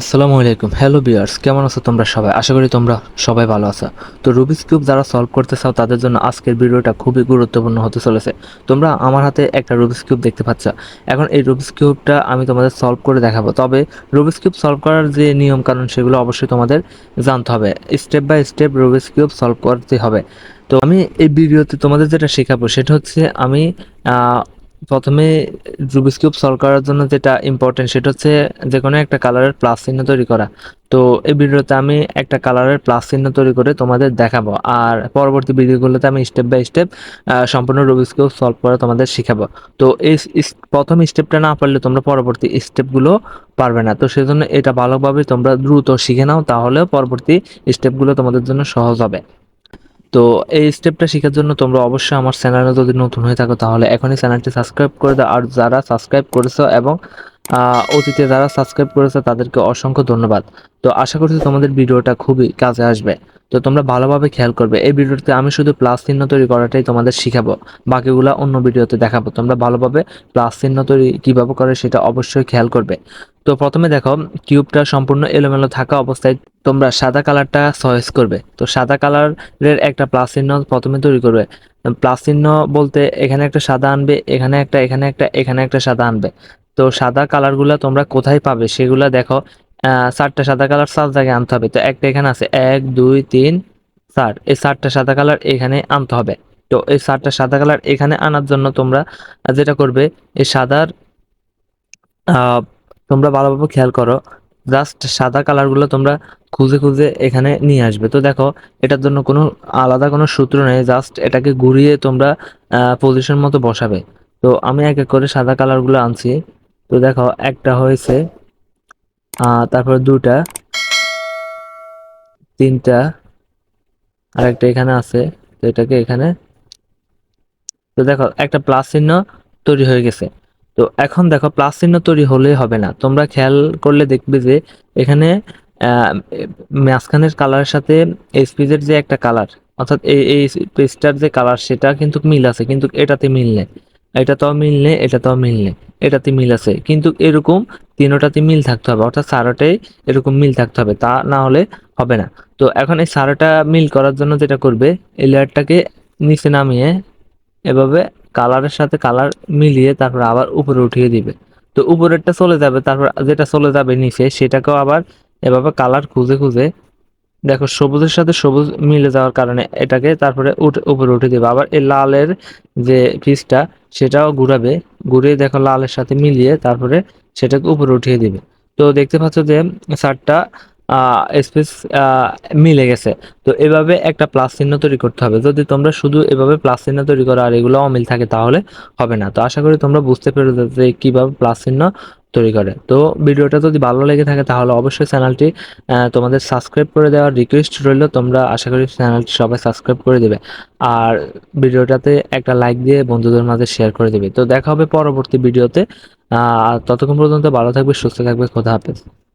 আসসালামু আলাইকুম। হ্যালো বিয়ার্স কেমন আছো তোমরা সবাই? আশা করি তোমরা সবাই ভালো আছো। তো রুবিক্স কিউব যারা সলভ করতে চাও, তাদের জন্য আজকের ভিডিওটা খুবই গুরুত্বপূর্ণ হতে চলেছে। তোমরা আমার হাতে একটা রুবিক্স কিউব দেখতে পাচ্ছ। এখন এই রুবিক্স কিউবটা আমি তোমাদের সলভ করে দেখাবো। তবে রুবিক্স কিউব সলভ করার যে নিয়ম কানুন সেগুলো অবশ্যই তোমাদের জানতে হবে। Step by step Rubik's cube solve করতে হবে। তো আমি এই ভিডিওতে তোমাদের যেটা শেখাবো, সেটা হচ্ছে আমি প্রথমে রুবিক্স কিউব সলভ করার জন্য যেটা ইম্পর্টেন্ট সেটা হচ্ছে যে কোনো একটা কালারের প্লাস চিহ্ন তৈরি করা। তো এই ভিডিওতে আমি একটা কালারের প্লাস চিহ্ন তৈরি করে তোমাদের দেখাবো আর পরবর্তী ভিডিওগুলোতে আমি স্টেপ বাই স্টেপ সম্পূর্ণ রুবিক্স কিউব সলভ করে তোমাদের শেখাবো। তো এই প্রথম স্টেপটা না পারলে তোমরা পরবর্তী স্টেপগুলো পারবে না। তো সেজন্য এটা ভালোভাবে তোমরা দ্রুত শিখে নাও তাহলে পরবর্তী স্টেপগুলো তোমাদের জন্য সহজ হবে। তো এই স্টেপটা শেখার জন্য তোমরা অবশ্যই আমার চ্যানেলে যদি নতুন হয়ে থাকো, তাহলে এখনই চ্যানেলটি সাবস্ক্রাইব করে দাও। আর যারা সাবস্ক্রাইব করেছ এবং অতীতে যারা সাবস্ক্রাইব করেছে তাদেরকে অসংখ্য ধন্যবাদ। তো আশা করছি তোমাদের ভিডিওটা খুবই কাজে আসবে। তো তোমরা ভালোভাবে খেয়াল করবে, এই ভিডিওতে আমি শুধু প্লাস চিহ্ন তৈরি করাটাই তোমাদের শিখাবো, বাকিগুলা অন্য ভিডিওতে দেখাবো। তোমরা ভালোভাবে প্লাস চিহ্ন তৈরি কীভাবে করে সেটা অবশ্যই খেয়াল করবে। তো প্রথমে দেখো কিউবটা সম্পূর্ণ এলোমেলো থাকা অবস্থায় তোমরা সাদা কালারটা চয়েস করবে। তো সাদা কালারের একটা প্লাস চিহ্ন প্রথমে তৈরি করবে। প্লাস চিহ্ন বলতে এখানে একটা সাদা আনবে, এখানে একটা এখানে একটা এখানে একটা সাদা আনবে। তো সাদা কালারগুলো তোমরা কোথায় পাবে সেগুলো দেখো। চারটা সাদা কালার চার জায়গায় আনতে হবে। তো একটা এখানে আছে, এক, দুই, তিন চার এই চারটা সাদা কালার এখানে আনতে হবে। তো এই চারটা সাদা কালার এখানে আনার জন্য তোমরা যেটা করবে, এই সাদার তোমরা ভালোভাবে খেয়াল করো জাস্ট সাদা কালারগুলো তোমরা খুঁজে খুঁজে এখানে নিয়ে আসবে। তো দেখো, এটার জন্য কোনো আলাদা কোনো সূত্র নেই জাস্ট এটাকে ঘুরিয়ে তোমরা পজিশন মতো বসাবে। তো আমি এক এক করে সাদা কালারগুলো আনছি। তো দেখো, একটা হয়েছে তারপরে দুটা, তিনটা আর একটা এখানে আছে, তো এটাকে এখানে, তো দেখো, একটা প্লাস চিহ্ন তৈরি হয়ে গেছে। তো এখন দেখো, প্লাস চিহ্ন তৈরি হলেই হবে না। তোমরা খেয়াল করলে দেখবে যে এখানে মাঝখানের কালারের সাথে এসপিজের যে একটা কালার অর্থাৎ এই এই পেজটার যে কালার সেটা কিন্তু মিল আছে, কিন্তু এটাতে মিল নেই। এটাতেও মিল নেই, এটাতেও মিল নেই। এটাতে মিল আছে। কিন্তু এরকম তিনোটাতে মিল থাকতে হবে, অর্থাৎ সারাটাই এরকম মিল থাকতে হবে, তা না হলে হবে না। তো এখন এই সারাটা মিল করার জন্য যেটা করবে, এই লেয়ারটাকে নিচে নামিয়ে এভাবে কালারের সাথে কালার মিলিয়ে তারপর আবার উপরে উঠিয়ে দিবে। তো উপরেরটা চলে যাবে, তারপর যেটা চলে যাবে নিচে, সেটাকেও আবার এভাবে কালার খুঁজে খুঁজে দেখো, সবুজের সাথে সবুজ মিলে যাওয়ার কারণে এটাকে তারপরে উপরে উঠে দেবে। আবার এই লালের যে পিসটা সেটাও ঘুরাবে। ঘুরিয়ে দেখো লালের সাথে মিলিয়ে তারপরে সেটাকে উপরে উঠিয়ে দিবে। তো দেখতে পাচ্ছ যে চারটা স্পেস মিলে গেছে। তো এভাবে একটা প্লাস চিহ্ন তৈরি করতে হবে। যদি তোমরা শুধু এভাবে প্লাস চিহ্ন তৈরি করো আর এগুলো অমিল থাকে, তাহলে হবে না। তো আশা করি তোমরা বুঝতে পেরেছ যে কীভাবে প্লাস চিহ্ন তৈরি করে। তো ভিডিওটা যদি ভালো লেগে থাকে, তাহলে অবশ্যই চ্যানেলটি তোমাদের সাবস্ক্রাইব করে দেওয়ার রিকোয়েস্ট রইল। তোমরা আশা করি চ্যানেলটি সবাই সাবস্ক্রাইব করে দেবে। আর ভিডিওটাতে একটা লাইক দিয়ে বন্ধুদের মাঝে শেয়ার করে দেবে। তো দেখা হবে পরবর্তী ভিডিওতে। ততক্ষণ পর্যন্ত ভালো থাকবে, সুস্থ থাকবে। খোদা হাফেজ।